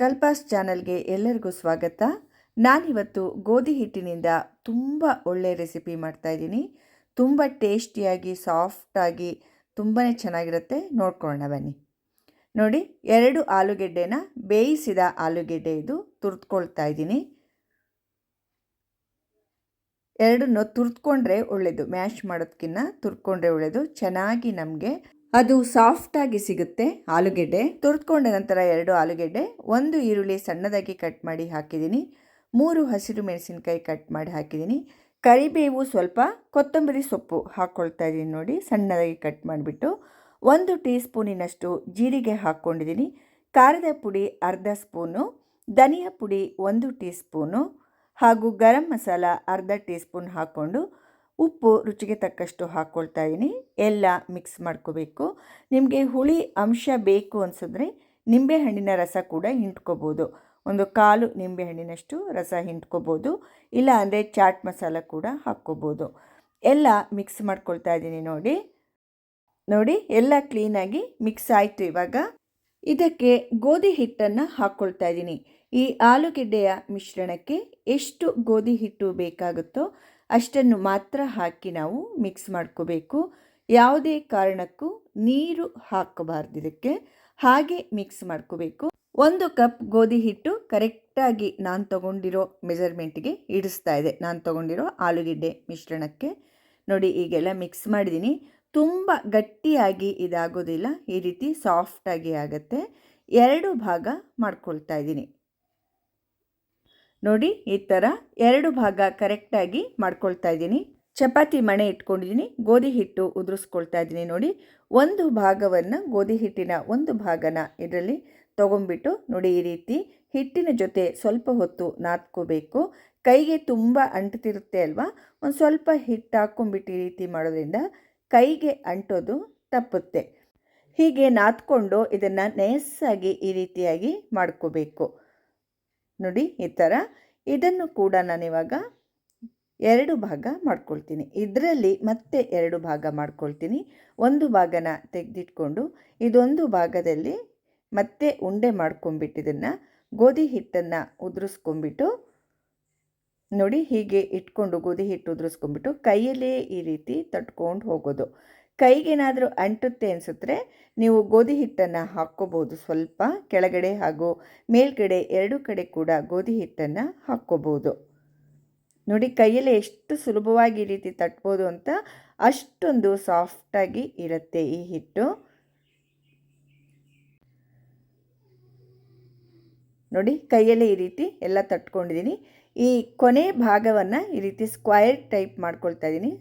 ಕಲ್ಪಾಸ್ ಚಾನಲ್ಗೆ ಎಲ್ಲರಿಗೂ ಸ್ವಾಗತ. ನಾನಿವತ್ತು ಗೋಧಿ ಹಿಟ್ಟಿನಿಂದ ತುಂಬ ಒಳ್ಳೆಯ ರೆಸಿಪಿ ಮಾಡ್ತಾಯಿದ್ದೀನಿ ತುಂಬ ಟೇಸ್ಟಿಯಾಗಿ, ಸಾಫ್ಟಾಗಿ ತುಂಬಾ ಚೆನ್ನಾಗಿರುತ್ತೆ. ನೋಡ್ಕೊಳ್ಳೋಣ ಬನ್ನಿ. ನೋಡಿ, ಎರಡು ಆಲೂಗೆಡ್ಡೆನ ಬೇಯಿಸಿದ ಆಲೂಗೆಡ್ಡೆ ಇದು ತುರ್ತ್ಕೊಳ್ತಾ ಇದ್ದೀನಿ. ಎರಡನ್ನು ತುರ್ತ್ಕೊಂಡ್ರೆ ಒಳ್ಳೆಯದು ಮ್ಯಾಶ್ ಮಾಡೋದಕ್ಕಿಂತ ತುರ್ಕೊಂಡ್ರೆ ಒಳ್ಳೆಯದು ಚೆನ್ನಾಗಿ ನಮಗೆ ಅದು ಸಾಫ್ಟಾಗಿ ಸಿಗುತ್ತೆ. ಆಲೂಗೆಡ್ಡೆ ತುರ್ದ್ಕೊಂಡ ನಂತರ ಎರಡು ಆಲೂಗೆಡ್ಡೆ, ಒಂದು ಈರುಳ್ಳಿ ಸಣ್ಣದಾಗಿ ಕಟ್ ಮಾಡಿ ಹಾಕಿದ್ದೀನಿ. ಮೂರು ಹಸಿರು ಮೆಣಸಿನಕಾಯಿ ಕಟ್ ಮಾಡಿ ಹಾಕಿದ್ದೀನಿ. ಕರಿಬೇವು ಸ್ವಲ್ಪ ಕೊತ್ತಂಬರಿ ಸೊಪ್ಪು ಹಾಕ್ಕೊಳ್ತಾ ಇದ್ದೀನಿ ನೋಡಿ, ಸಣ್ಣದಾಗಿ ಕಟ್ ಮಾಡಿಬಿಟ್ಟು. ಒಂದು ಟೀ ಸ್ಪೂನಿನಷ್ಟು ಜೀರಿಗೆ ಹಾಕ್ಕೊಂಡಿದ್ದೀನಿ. ಖಾರದ ಪುಡಿ ಅರ್ಧ ಸ್ಪೂನು, ಧನಿಯಾ ಪುಡಿ ಒಂದು ಟೀ ಸ್ಪೂನು ಹಾಗೂ ಗರಂ ಮಸಾಲ ಅರ್ಧ ಟೀ ಸ್ಪೂನ್ ಹಾಕ್ಕೊಂಡು ಉಪ್ಪು ರುಚಿಗೆ ತಕ್ಕಷ್ಟು ಹಾಕ್ಕೊಳ್ತಾ ಇದ್ದೀನಿ ಎಲ್ಲ ಮಿಕ್ಸ್ ಮಾಡ್ಕೋಬೇಕು. ನಿಮಗೆ ಹುಳಿ ಅಂಶ ಬೇಕು ಅನಿಸಿದ್ರೆ ನಿಂಬೆಹಣ್ಣಿನ ರಸ ಕೂಡ ಹಿಂಡ್ಕೋಬೋದು. ಒಂದು ಕಾಲು ನಿಂಬೆಹಣ್ಣಿನಷ್ಟು ರಸ ಹಿಂಡ್ಕೋಬೋದು. ಇಲ್ಲ ಅಂದರೆ ಚಾಟ್ ಮಸಾಲ ಕೂಡ ಹಾಕ್ಕೋಬೋದು. ಎಲ್ಲ ಮಿಕ್ಸ್ ಮಾಡ್ಕೊಳ್ತಾ ಇದ್ದೀನಿ ನೋಡಿ. ನೋಡಿ, ಎಲ್ಲ ಕ್ಲೀನಾಗಿ ಮಿಕ್ಸ್ ಆಯಿತು ಇವಾಗ. ಇದಕ್ಕೆ ಗೋಧಿ ಹಿಟ್ಟನ್ನು ಹಾಕ್ಕೊಳ್ತಾ ಇದ್ದೀನಿ ಈ ಆಲೂಗೆಡ್ಡೆಯ ಮಿಶ್ರಣಕ್ಕೆ ಎಷ್ಟು ಗೋಧಿ ಹಿಟ್ಟು ಬೇಕಾಗುತ್ತೋ ಅಷ್ಟನ್ನು ಮಾತ್ರ ಹಾಕಿ ನಾವು ಮಿಕ್ಸ್ ಮಾಡ್ಕೋಬೇಕು. ಯಾವುದೇ ಕಾರಣಕ್ಕೂ ನೀರು ಹಾಕಬಾರ್ದು ಇದಕ್ಕೆ. ಹಾಗೆ ಮಿಕ್ಸ್ ಮಾಡ್ಕೋಬೇಕು. ಒಂದು ಕಪ್ ಗೋಧಿ ಹಿಟ್ಟು ಕರೆಕ್ಟಾಗಿ ನಾನು ತಗೊಂಡಿರೋ ಮೆಜರ್ಮೆಂಟ್ಗೆ ಇಡಿಸ್ತಾ ಇದೆ. ನಾನು ತಗೊಂಡಿರೋ ಆಲೂಗೆಡ್ಡೆ ಮಿಶ್ರಣಕ್ಕೆ. ನೋಡಿ, ಈಗೆಲ್ಲ ಮಿಕ್ಸ್ ಮಾಡಿದ್ದೀನಿ. ತುಂಬ ಗಟ್ಟಿಯಾಗಿ ಇದಾಗೋದಿಲ್ಲ. ಈ ರೀತಿ ಸಾಫ್ಟಾಗಿ ಆಗುತ್ತೆ. ಎರಡು ಭಾಗ ಮಾಡ್ಕೊಳ್ತಾ ಇದ್ದೀನಿ. ನೋಡಿ, ಈ ಥರ ಎರಡು ಭಾಗ ಕರೆಕ್ಟಾಗಿ ಮಾಡ್ಕೊಳ್ತಾ ಇದ್ದೀನಿ. ಚಪಾತಿ ಮಣೆ ಇಟ್ಕೊಂಡಿದ್ದೀನಿ, ಗೋಧಿ ಹಿಟ್ಟು ಉದುರಿಸ್ಕೊಳ್ತಾ ಇದ್ದೀನಿ ನೋಡಿ. ಒಂದು ಭಾಗವನ್ನು ಗೋಧಿ ಹಿಟ್ಟಿನ ಒಂದು ಭಾಗನ ಇದರಲ್ಲಿ ತೊಗೊಂಬಿಟ್ಟು ನೋಡಿ ಈ ರೀತಿ ಹಿಟ್ಟಿನ ಜೊತೆ ಸ್ವಲ್ಪ ಹೊತ್ತು ನಾದ್ಕೋಬೇಕು. ಕೈಗೆ ತುಂಬ ಅಂಟ್ತಿರುತ್ತೆ ಅಲ್ವಾ? ಒಂದು ಸ್ವಲ್ಪ ಹಿಟ್ಟು ಹಾಕ್ಕೊಂಬಿಟ್ಟು ಈ ರೀತಿ ಮಾಡೋದ್ರಿಂದ ಕೈಗೆ ಅಂಟೋದು ತಪ್ಪುತ್ತೆ. ಹೀಗೆ ನಾದ್ಕೊಂಡು ಇದನ್ನು ನಯಸ್ಸಾಗಿ ಈ ರೀತಿಯಾಗಿ ಮಾಡ್ಕೋಬೇಕು. ನೋಡಿ, ಈ ಥರ. ಇದನ್ನು ಕೂಡ ನಾನಿವಾಗ ಎರಡು ಭಾಗ ಮಾಡ್ಕೊಳ್ತೀನಿ. ಇದರಲ್ಲಿ ಮತ್ತೆ ಎರಡು ಭಾಗ ಮಾಡ್ಕೊಳ್ತೀನಿ. ಒಂದು ಭಾಗನ ತೆಗೆದಿಟ್ಕೊಂಡು, ಇದೊಂದು ಭಾಗದಲ್ಲಿ ಮತ್ತೆ ಉಂಡೆ ಮಾಡ್ಕೊಂಬಿಟ್ಟು ಇದನ್ನು ಗೋಧಿ ಹಿಟ್ಟನ್ನು ಉದುರಿಸ್ಕೊಂಬಿಟ್ಟು ನೋಡಿ ಹೀಗೆ ಇಟ್ಕೊಂಡು ಗೋಧಿ ಹಿಟ್ಟು ಉದುರಿಸ್ಕೊಂಬಿಟ್ಟು ಕೈಯಲ್ಲೇ ಈ ರೀತಿ ತಟ್ಕೊಂಡು ಹೋಗೋದು. ಕೈಗೇನಾದರೂ ಅಂಟುತ್ತೆ ಅನಿಸಿದ್ರೆ ನೀವು ಗೋಧಿ ಹಿಟ್ಟನ್ನು ಹಾಕ್ಕೋಬೋದು. ಸ್ವಲ್ಪ ಕೆಳಗಡೆ ಹಾಗೂ ಮೇಲ್ಗಡೆ ಎರಡು ಕಡೆ ಕೂಡ ಗೋಧಿ ಹಿಟ್ಟನ್ನು ಹಾಕ್ಕೋಬೋದು. ನೋಡಿ, ಕೈಯಲ್ಲಿ ಎಷ್ಟು ಸುಲಭವಾಗಿ ಈ ರೀತಿ ತಟ್ಬೋದು ಅಂತ ಅಷ್ಟೊಂದು ಸಾಫ್ಟಾಗಿ ಇರುತ್ತೆ ಈ ಹಿಟ್ಟು. ನೋಡಿ, ಕೈಯಲ್ಲಿ ಈ ರೀತಿ ಎಲ್ಲ ತಟ್ಕೊಂಡಿದ್ದೀನಿ. ಈ ಕೊನೆ ಭಾಗವನ್ನು ಈ ರೀತಿ ಸ್ಕ್ವೈರ್ ಟೈಪ್ ಮಾಡ್ಕೊಳ್ತಾ ಇದ್ದೀನಿ.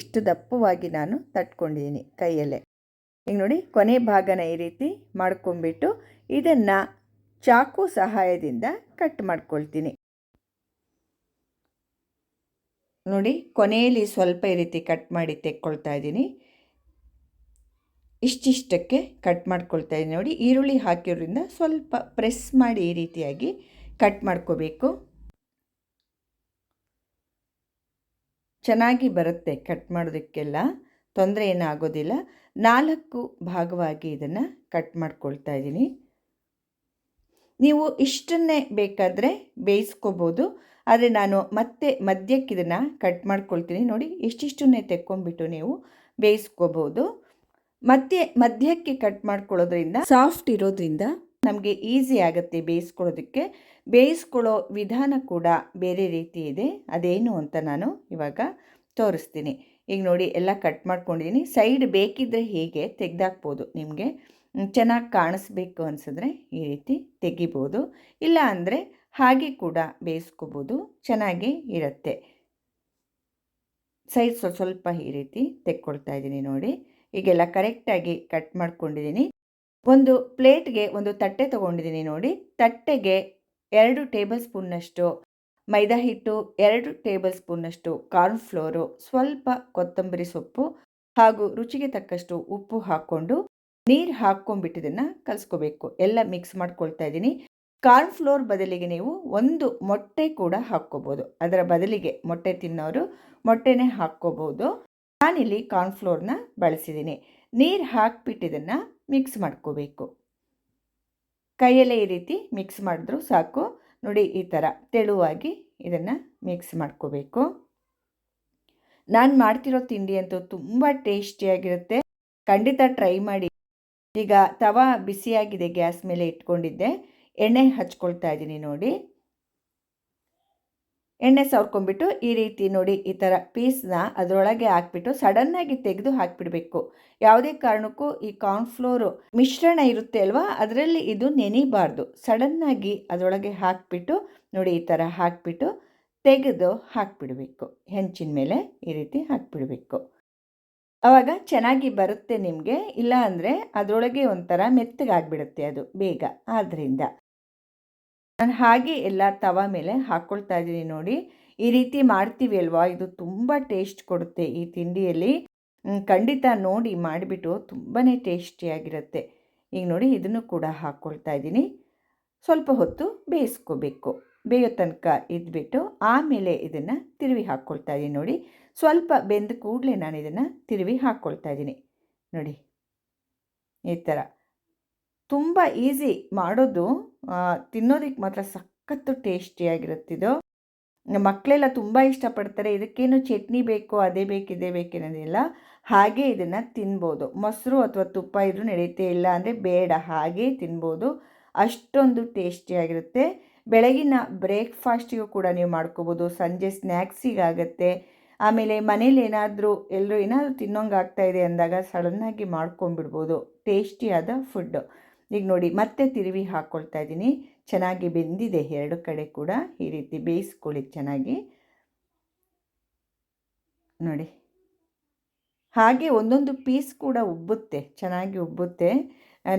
ಇಷ್ಟು ದಪ್ಪವಾಗಿ ನಾನು ತಟ್ಕೊಂಡಿದ್ದೀನಿ ಕೈಯಲ್ಲೇ. ಈಗ ನೋಡಿ, ಕೊನೆ ಭಾಗನ ಈ ರೀತಿ ಮಾಡ್ಕೊಂಬಿಟ್ಟು ಇದನ್ನು ಚಾಕು ಸಹಾಯದಿಂದ ಕಟ್ ಮಾಡ್ಕೊಳ್ತೀನಿ. ನೋಡಿ, ಕೊನೆಯಲ್ಲಿ ಸ್ವಲ್ಪ ಈ ರೀತಿ ಕಟ್ ಮಾಡಿ ತೆಕ್ಕೊಳ್ತಾ ಇದ್ದೀನಿ. ಇಷ್ಟಿಷ್ಟಕ್ಕೆ ಕಟ್ ಮಾಡ್ಕೊಳ್ತಾ ಇದ್ದೀನಿ. ನೋಡಿ, ಈರುಳ್ಳಿ ಹಾಕಿರೋದ್ರಿಂದ ಸ್ವಲ್ಪ ಪ್ರೆಸ್ ಮಾಡಿ ಈ ರೀತಿಯಾಗಿ ಕಟ್ ಮಾಡ್ಕೋಬೇಕು. ಚೆನ್ನಾಗಿ ಬರುತ್ತೆ ಕಟ್ ಮಾಡೋದಕ್ಕೆಲ್ಲ ತೊಂದರೆ ಏನಾಗೋದಿಲ್ಲ ನಾಲ್ಕು ಭಾಗವಾಗಿ ಇದನ್ನು ಕಟ್ ಮಾಡ್ಕೊಳ್ತಾ ಇದ್ದೀನಿ. ನೀವು ಇಷ್ಟನ್ನೇ ಬೇಕಾದರೆ ಬೇಯಿಸ್ಕೋಬೋದು. ಆದರೆ ನಾನು ಮತ್ತೆ ಮಧ್ಯಕ್ಕೆ ಇದನ್ನು ಕಟ್ ಮಾಡ್ಕೊಳ್ತೀನಿ. ನೋಡಿ, ಇಷ್ಟಿಷ್ಟನ್ನೇ ತೆಕ್ಕೊಂಡ್ಬಿಟ್ಟು ನೀವು ಬೇಯಿಸ್ಕೋಬೋದು. ಮತ್ತೆ ಮಧ್ಯಕ್ಕೆ ಕಟ್ ಮಾಡ್ಕೊಳ್ಳೋದ್ರಿಂದ ಸಾಫ್ಟ್ ಇರೋದ್ರಿಂದ ನಮಗೆ ಈಸಿ ಆಗುತ್ತೆ ಬೇಯಿಸ್ಕೊಳ್ಳೋದಕ್ಕೆ. ಬೇಯಿಸ್ಕೊಳ್ಳೋ ವಿಧಾನ ಕೂಡ ಬೇರೆ ರೀತಿ ಇದೆ. ಅದೇನು ಅಂತ ನಾನು ಇವಾಗ ತೋರಿಸ್ತೀನಿ. ಈಗ ನೋಡಿ, ಎಲ್ಲ ಕಟ್ ಮಾಡ್ಕೊಂಡಿದ್ದೀನಿ ಸೈಡ್ ಬೇಕಿದ್ದರೆ ಹೀಗೆ ತೆಗ್ದಾಕ್ಬೋದು ನಿಮಗೆ. ಚೆನ್ನಾಗಿ ಕಾಣಿಸ್ಬೇಕು ಅನಿಸಿದ್ರೆ ಈ ರೀತಿ ತೆಗಿಬೋದು. ಇಲ್ಲ ಅಂದರೆ ಹಾಗೆ ಕೂಡ ಬೇಯಿಸ್ಕೋಬೋದು. ಚೆನ್ನಾಗಿ ಇರುತ್ತೆ. ಸೈಡ್ ಸ್ವಲ್ಪ ಸ್ವಲ್ಪ ಈ ರೀತಿ ತೆಕ್ಕೊಳ್ತಾ ಇದ್ದೀನಿ ನೋಡಿ. ಈಗೆಲ್ಲ ಕರೆಕ್ಟಾಗಿ ಕಟ್ ಮಾಡ್ಕೊಂಡಿದ್ದೀನಿ ಒಂದು ಪ್ಲೇಟ್ಗೆ ಒಂದು ತಟ್ಟೆ ತೊಗೊಂಡಿದ್ದೀನಿ ನೋಡಿ. ತಟ್ಟೆಗೆ ಎರಡು ಟೇಬಲ್ ಸ್ಪೂನ್ನಷ್ಟು ಮೈದಾ ಹಿಟ್ಟು, ಎರಡು ಟೇಬಲ್ ಸ್ಪೂನ್ನಷ್ಟು ಕಾರ್ನ್ಫ್ಲೋರು ಸ್ವಲ್ಪ ಕೊತ್ತಂಬರಿ ಸೊಪ್ಪು ಹಾಗೂ ರುಚಿಗೆ ತಕ್ಕಷ್ಟು ಉಪ್ಪು ಹಾಕ್ಕೊಂಡು ನೀರು ಹಾಕ್ಕೊಂಡ್ಬಿಟ್ಟಿದ್ದನ್ನು ಕಲಿಸ್ಕೋಬೇಕು. ಎಲ್ಲ ಮಿಕ್ಸ್ ಮಾಡ್ಕೊಳ್ತಾ ಇದ್ದೀನಿ. ಕಾರ್ನ್ಫ್ಲೋರ್ ಬದಲಿಗೆ ನೀವು ಒಂದು ಮೊಟ್ಟೆ ಕೂಡ ಹಾಕ್ಕೋಬೋದು. ಅದರ ಬದಲಿಗೆ ಮೊಟ್ಟೆ ತಿನ್ನೋರು ಮೊಟ್ಟೆನೇ ಹಾಕ್ಕೋಬೋದು. ನಾನಿಲ್ಲಿ ಕಾರ್ನ್ಫ್ಲೋರ್ನ ಬಳಸಿದ್ದೀನಿ. ನೀರು ಹಾಕ್ಬಿಟ್ಟಿದ್ದನ್ನು ಮಿಕ್ಸ್ ಮಾಡ್ಕೋಬೇಕು. ಕೈಯಲ್ಲೇ ಈ ರೀತಿ ಮಿಕ್ಸ್ ಮಾಡಿದ್ರು ಸಾಕು. ನೋಡಿ, ಈ ಥರ ತೆಳುವಾಗಿ ಇದನ್ನು ಮಿಕ್ಸ್ ಮಾಡ್ಕೋಬೇಕು. ನಾನು ಮಾಡ್ತಿರೋ ತಿಂಡಿ ಅಂತೂ ತುಂಬ ಟೇಸ್ಟಿಯಾಗಿರುತ್ತೆ. ಖಂಡಿತ ಟ್ರೈ ಮಾಡಿ. ಈಗ ತವಾ ಬಿಸಿಯಾಗಿದೆ ಗ್ಯಾಸ್ ಮೇಲೆ ಇಟ್ಕೊಂಡಿದ್ದೆ. ಎಣ್ಣೆ ಹಚ್ಕೊಳ್ತಾ ಇದ್ದೀನಿ ನೋಡಿ. ಎಣ್ಣೆ ಸವರ್ಕೊಂಡ್ಬಿಟ್ಟು ಈ ರೀತಿ ನೋಡಿ ಈ ಥರ ಪೀಸ್ನ ಅದರೊಳಗೆ ಹಾಕ್ಬಿಟ್ಟು ಸಡನ್ನಾಗಿ ತೆಗೆದು ಹಾಕಿಬಿಡಬೇಕು. ಯಾವುದೇ ಕಾರಣಕ್ಕೂ ಈ ಕಾರ್ನ್ಫ್ಲೋರು ಮಿಶ್ರಣ ಇರುತ್ತೆ ಅಲ್ವಾ? ಅದರಲ್ಲಿ ಇದು ನೆನಿಬಾರ್ದು. ಸಡನ್ನಾಗಿ ಅದರೊಳಗೆ ಹಾಕಿಬಿಟ್ಟು ನೋಡಿ ಈ ಥರ ಹಾಕಿಬಿಟ್ಟು ತೆಗೆದು ಹಾಕಿಬಿಡಬೇಕು. ಹೆಂಚಿನ ಮೇಲೆ ಈ ರೀತಿ ಹಾಕಿಬಿಡಬೇಕು. ಆವಾಗ ಚೆನ್ನಾಗಿ ಬರುತ್ತೆ ನಿಮಗೆ. ಇಲ್ಲ ಅಂದರೆ ಅದರೊಳಗೆ ಒಂಥರ ಮೆತ್ತಗಾಗ್ಬಿಡುತ್ತೆ ಅದು ಬೇಗ. ಆದ್ದರಿಂದ ನಾನು ಹಾಗೆ ಎಲ್ಲ ತವ ಮೇಲೆ ಹಾಕ್ಕೊಳ್ತಾ ಇದ್ದೀನಿ ನೋಡಿ. ಈ ರೀತಿ ಮಾಡ್ತೀವಿ ಅಲ್ವಾ? ಇದು ತುಂಬ ಟೇಸ್ಟ್ ಕೊಡುತ್ತೆ ಈ ತಿಂಡಿಯಲ್ಲಿ. ಖಂಡಿತ ನೋಡಿ ಮಾಡಿಬಿಟ್ಟು ತುಂಬಾ ಟೇಸ್ಟಿಯಾಗಿರುತ್ತೆ ಈಗ ನೋಡಿ ಇದನ್ನು ಕೂಡ ಹಾಕ್ಕೊಳ್ತಾ ಇದ್ದೀನಿ. ಸ್ವಲ್ಪ ಹೊತ್ತು ಬೇಯಿಸ್ಕೋಬೇಕು. ಬೇಯೋ ತನಕ ಇದ್ಬಿಟ್ಟು ಆಮೇಲೆ ಇದನ್ನು ತಿರುವಿ ಹಾಕ್ಕೊಳ್ತಾ ಇದ್ದೀನಿ ನೋಡಿ. ಸ್ವಲ್ಪ ಬೆಂದ ಕೂಡಲೇ ನಾನು ಇದನ್ನು ತಿರುವಿ ಹಾಕ್ಕೊಳ್ತಾ ಇದ್ದೀನಿ. ನೋಡಿ. ಈ ಥರ ತುಂಬ ಈಸಿ ಮಾಡೋದು ತಿನ್ನೋದಕ್ಕೆ ಮಾತ್ರ ಸಖತ್ತು ಟೇಸ್ಟಿಯಾಗಿರುತ್ತಿದ್ದು ಮಕ್ಕಳೆಲ್ಲ ತುಂಬ ಇಷ್ಟಪಡ್ತಾರೆ, ಇದಕ್ಕೇನು ಚಟ್ನಿ ಬೇಕು, ಅದೇ ಬೇಕು, ಇದೇ ಬೇಕೇನೋದಿಲ್ಲ ಹಾಗೆ ಇದನ್ನು ತಿನ್ಬೋದು. ಮೊಸರು ಅಥವಾ ತುಪ್ಪ ಇದ್ರೂ ನಡೆಯುತ್ತೆ ಇಲ್ಲ ಅಂದರೆ ಬೇಡ, ಹಾಗೆ ತಿನ್ಬೋದು. ಅಷ್ಟೊಂದು ಟೇಸ್ಟಿಯಾಗಿರುತ್ತೆ ಬೆಳಗಿನ ಬ್ರೇಕ್ಫಾಸ್ಟಿಗೂ ಕೂಡ ನೀವು ಮಾಡ್ಕೋಬೋದು. ಸಂಜೆ ಸ್ನ್ಯಾಕ್ಸಿಗಾಗತ್ತೆ ಆಮೇಲೆ ಮನೇಲಿ ಏನಾದರೂ ಎಲ್ಲರೂ ಏನಾದರೂ ತಿನ್ನೋಂಗೆ ಆಗ್ತಾಯಿದೆ ಅಂದಾಗ ಸಡನ್ನಾಗಿ ಮಾಡ್ಕೊಂಬಿಡ್ಬೋದು ಟೇಸ್ಟಿಯಾದ ಫುಡ್ಡು. ಈಗ ನೋಡಿ, ಮತ್ತೆ ತಿರುವಿ ಹಾಕ್ಕೊಳ್ತಾ ಇದ್ದೀನಿ. ಚೆನ್ನಾಗಿ ಬೆಂದಿದೆ, ಎರಡು ಕಡೆ ಕೂಡ ಈ ರೀತಿ ಬೇಯಿಸ್ಕೊಳ್ಳಿ ಚೆನ್ನಾಗಿ. ನೋಡಿ. ಹಾಗೆ ಒಂದೊಂದು ಪೀಸ್ ಕೂಡ ಉಬ್ಬುತ್ತೆ, ಚೆನ್ನಾಗಿ ಉಬ್ಬುತ್ತೆ.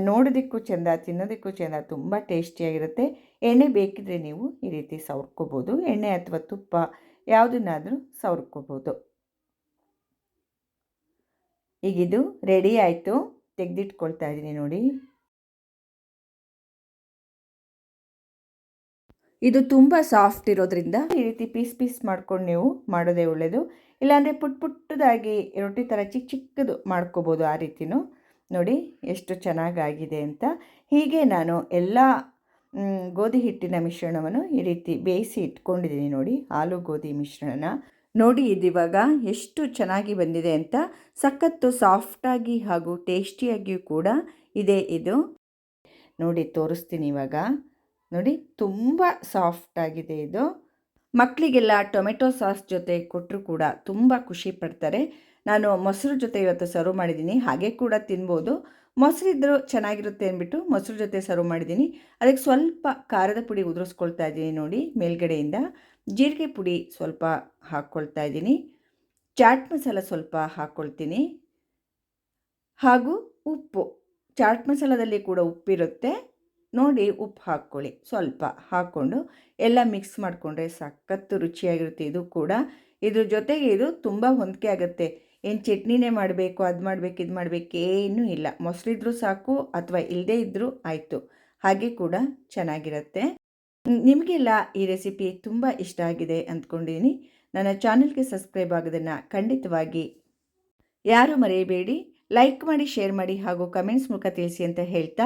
ನೋಡೋದಕ್ಕೂ ಚೆಂದ, ತಿನ್ನೋದಕ್ಕೂ ಚೆಂದ, ತುಂಬ ಟೇಸ್ಟಿಯಾಗಿರುತ್ತೆ. ಎಣ್ಣೆ ಬೇಕಿದ್ರೆ ನೀವು ಈ ರೀತಿ ಸವರ್ಕೋಬೋದು. ಎಣ್ಣೆ ಅಥವಾ ತುಪ್ಪ ಯಾವುದನ್ನಾದರೂ ಸವರ್ಕೋಬೋದು. ಈಗಿದು ರೆಡಿ ಆಯಿತು. ತೆಗೆದಿಟ್ಕೊಳ್ತಾ ಇದ್ದೀನಿ ನೋಡಿ. ಇದು ತುಂಬ ಸಾಫ್ಟ್ ಇರೋದ್ರಿಂದ ಈ ರೀತಿ ಪೀಸ್ ಪೀಸ್ ಮಾಡ್ಕೊಂಡು ನೀವು ಮಾಡೋದೇ ಒಳ್ಳೆಯದು ಇಲ್ಲಾಂದರೆ ಪುಟ್ ಪುಟ್ಟದಾಗಿ ರೊಟ್ಟಿ ಥರ ಚಿಕ್ಕ ಚಿಕ್ಕದು ಮಾಡ್ಕೋಬೋದು ಆ ರೀತಿನೂ. ನೋಡಿ ಎಷ್ಟು ಚೆನ್ನಾಗಾಗಿದೆ ಅಂತ. ಹೀಗೆ ನಾನು ಎಲ್ಲ ಗೋಧಿ ಹಿಟ್ಟಿನ ಮಿಶ್ರಣವನ್ನು ಈ ರೀತಿ ಬೇಯಿಸಿ ಇಟ್ಕೊಂಡಿದ್ದೀನಿ ನೋಡಿ ಹಾಲು ಗೋಧಿ ಮಿಶ್ರಣನ. ನೋಡಿ ಇದಿವಾಗ ಎಷ್ಟು ಚೆನ್ನಾಗಿ ಬಂದಿದೆ ಅಂತ. ಸಖತ್ತು ಸಾಫ್ಟಾಗಿ ಹಾಗೂ ಟೇಸ್ಟಿಯಾಗಿಯೂ ಕೂಡ ಇದೆ ಇದು. ನೋಡಿ ತೋರಿಸ್ತೀನಿ ಇವಾಗ. ನೋಡಿ, ತುಂಬ ಸಾಫ್ಟಾಗಿದೆ ಇದು. ಮಕ್ಕಳಿಗೆಲ್ಲ ಟೊಮೆಟೊ ಸಾಸ್ ಜೊತೆ ಕೊಟ್ಟರು ಕೂಡ ತುಂಬ ಖುಷಿ ಪಡ್ತಾರೆ. ನಾನು ಮೊಸರು ಜೊತೆ ಇವತ್ತು ಸರ್ವ್ ಮಾಡಿದ್ದೀನಿ, ಹಾಗೆ ಕೂಡ ತಿನ್ಬೋದು. ಮೊಸರಿದ್ದರೂ ಚೆನ್ನಾಗಿರುತ್ತೆ ಅಂದ್ಬಿಟ್ಟು ಮೊಸರು ಜೊತೆ ಸರ್ವ್ ಮಾಡಿದ್ದೀನಿ. ಅದಕ್ಕೆ ಸ್ವಲ್ಪ ಖಾರದ ಪುಡಿ ಉದುರಿಸ್ಕೊಳ್ತಾ ಇದ್ದೀನಿ ನೋಡಿ, ಮೇಲ್ಗಡೆಯಿಂದ. ಜೀರಿಗೆ ಪುಡಿ ಸ್ವಲ್ಪ ಹಾಕ್ಕೊಳ್ತಾ ಇದ್ದೀನಿ. ಚಾಟ್ ಮಸಾಲ ಸ್ವಲ್ಪ ಹಾಕ್ಕೊಳ್ತೀನಿ. ಹಾಗೂ ಉಪ್ಪು. ಚಾಟ್ ಮಸಾಲದಲ್ಲಿ ಕೂಡ ಉಪ್ಪಿರುತ್ತೆ. ನೋಡಿ ಉಪ್ಪು ಹಾಕ್ಕೊಳ್ಳಿ. ಸ್ವಲ್ಪ ಹಾಕ್ಕೊಂಡು ಎಲ್ಲ ಮಿಕ್ಸ್ ಮಾಡಿಕೊಂಡ್ರೆ ಸಖತ್ತು ರುಚಿಯಾಗಿರುತ್ತೆ ಇದು ಕೂಡ. ಇದ್ರ ಜೊತೆಗೆ ಇದು ತುಂಬ ಹೊಂದಿಕೆ ಆಗುತ್ತೆ. ಏನು ಚಟ್ನಿನೇ ಮಾಡಬೇಕು, ಅದು ಮಾಡಬೇಕು, ಇದು ಮಾಡಬೇಕು ಏನೂ ಇಲ್ಲ. ಮೊಸರಿದ್ರೂ ಸಾಕು ಅಥವಾ ಇಲ್ಲದೇ ಇದ್ದರೂ ಆಯಿತು. ಹಾಗೆ ಕೂಡ ಚೆನ್ನಾಗಿರುತ್ತೆ. ನಿಮಗೆಲ್ಲ ಈ ರೆಸಿಪಿ ತುಂಬ ಇಷ್ಟ ಆಗಿದೆ ಅಂದ್ಕೊಂಡಿದ್ದೀನಿ ನನ್ನ ಚಾನಲ್ಗೆ ಸಬ್ಸ್ಕ್ರೈಬ್ ಆಗೋದನ್ನು ಖಂಡಿತವಾಗಿ ಯಾರೂ ಮರೆಯಬೇಡಿ. ಲೈಕ್ ಮಾಡಿ, ಶೇರ್ ಮಾಡಿ ಹಾಗೂ ಕಮೆಂಟ್ಸ್ ಮೂಲಕ ತಿಳಿಸಿ ಅಂತ ಹೇಳ್ತಾ